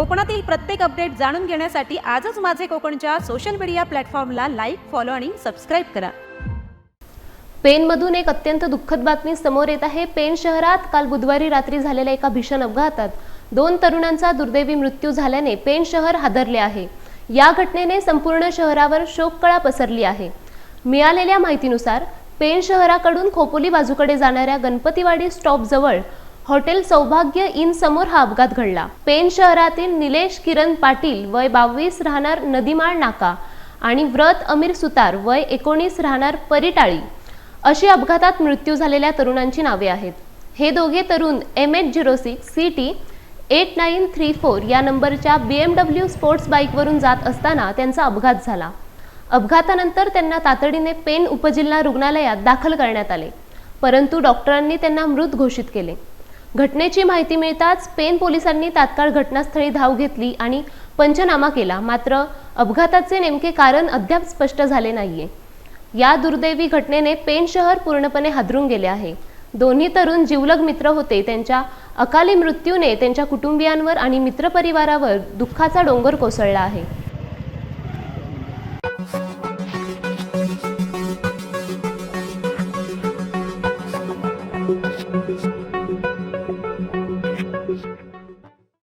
कोकणातील प्रत्येक अपडेट जाणून घेण्यासाठी आजच माझे कोकणच्या सोशल मीडिया प्लॅटफॉर्मला लाईक फॉलो आणि सबस्क्राईब करा. पेनमधून एक अत्यंत दुःखद बातमी समोर येत आहे. पेन शहरात काल बुधवारी रात्री झालेल्या एका भीषण अपघातात दोन तरुणांचा दुर्दैवी मृत्यू झाल्याने पेन शहर हादरले आहे. या घटनेने संपूर्ण शहरावर शोककळा पसरली आहे. मिळालेल्या माहितीनुसार पेन शहराकडून खोपोली बाजूकडे जाणाऱ्या गणपतीवाडी स्टॉपजवळ हॉटेल सौभाग्य इन समोर हा अपघात घडला. पेन शहरातील निलेश किरण पाटील वय बावीस राहणार नदीमाळ नाका आणि व्रत अमीर सुतार वय एकोणीस राहणार परिटाळी. अशी अपघातात मृत्यू झालेल्या तरुणांची नावे आहेत. हे दोघे तरुण M H zero six C T eight nine three four या नंबरच्या बी एम डब्ल्यू स्पोर्ट्स बाईकवरून जात असताना त्यांचा अपघात झाला. अपघातानंतर त्यांना तातडीने पेन उपजिल्हा रुग्णालयात दाखल करण्यात आले. परंतु डॉक्टरांनी त्यांना मृत घोषित केले. घटनेची माहिती मिळताच पेन पोलिसांनी तात्काळ घटनास्थळी धाव घेतली आणि पंचनामा केला. मात्र अपघाताचे नेमके कारण अद्याप स्पष्ट झाले नाहीये. या दुर्दैवी घटनेने पेन शहर पूर्णपणे हादरून गेले आहे. दोन्ही तरुण जीवलग मित्र होते. त्यांच्या अकाली मृत्यूने त्यांच्या कुटुंबियांवर आणि मित्रपरिवारावर दुःखाचा डोंगर कोसळला आहे.